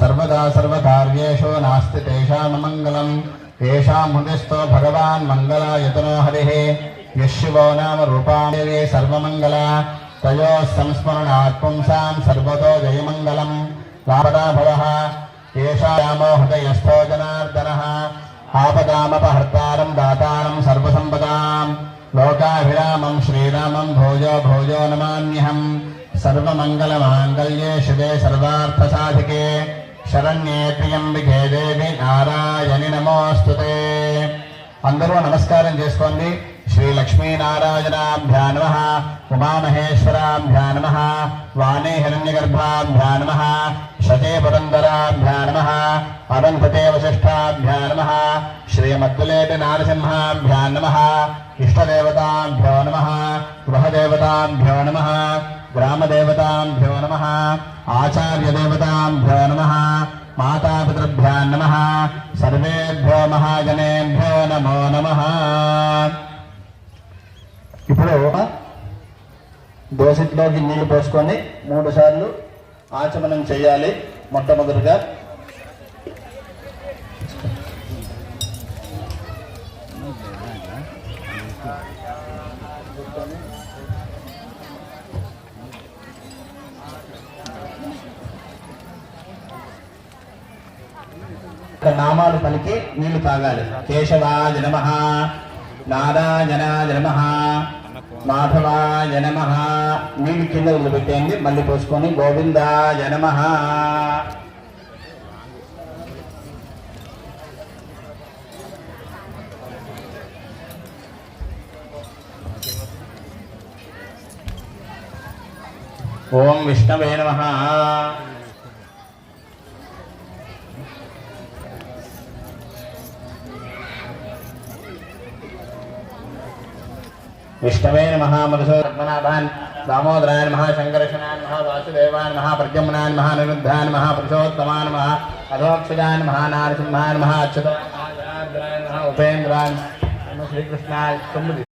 సర్వదా సర్వకార్యేషు నాస్తి తేషామమంగళం తేషాం హృదిస్థో భగవాన్ మంగళాయతనో హరిః. యశివో నామ రూపాదేవి సర్వమంగళ. తయో సంస్మరణాత్ పుంసాం సర్వతో జయమంగళం. లాభదా భవః ఏషాయామో హృదయస్థో జనార్దనः. ఆపదామపహర్తారం దాతారం సర్వసంపదాం. లోకాభిరామం శ్రీరామం భోజో భోజో నమాన్యహం సర్వమంగళమాంగళ్యే శివే సర్వార్థసాధికే. శరణ్యేత్రియంబికే దేవి నారాయణి నమోస్తుతే అందరూ నమస్కారం చేసుకోండి. శ్రీ లక్ష్మీనారాయణాభ్యానమ ఉమామహేశ్వరాభ్యానమ వాణే హిరణ్యగర్భాభ్యానమ శతే పురందరాభ్యానమ అనంతతే వశిష్టాభ్యానమ శ్రీమద్దులేటి నారసింహాభ్యానమ ఇష్టదేవతాభ్యో నమ గృహదేవతాభ్యో నమ గ్రామదేవతాభ్యో నమ ఆచార్యదేవతాభ్యో నమ మాతాపితృభ్యా నమ. సర్వేభ్యో మహాజనేభ్యో నమో నమ. ఇప్పుడు దోసిట్లోకి నీళ్ళు పోసుకొని మూడు సార్లు ఆచమనం చేయాలి మొట్టమొదటిగా. నామాలు పలికి నీళ్ళు తాగాలి. కేశవాయ నమ నారాయణాయ నమ మాధవాయ నమ. నీళ్ళు కింద వదిలిపెట్టేయండి మళ్ళీ పోసుకొని గోవిందాయ నమ. ఓం విష్ణవే నమ. విష్ణవే నమ మధుసూదనాభాన్ దామోదరాయ నమ శంకరశనాన్ మహా వాసుదేవాన్ మహా ప్రద్యుమ్నాన్ మహా అధోక్షజాన్ మహానారసింహాన్ మహా అచ్యుతాన్ మహా ఉపేంద్రాన్ శ్రీకృష్ణాన్ తొమ్మిది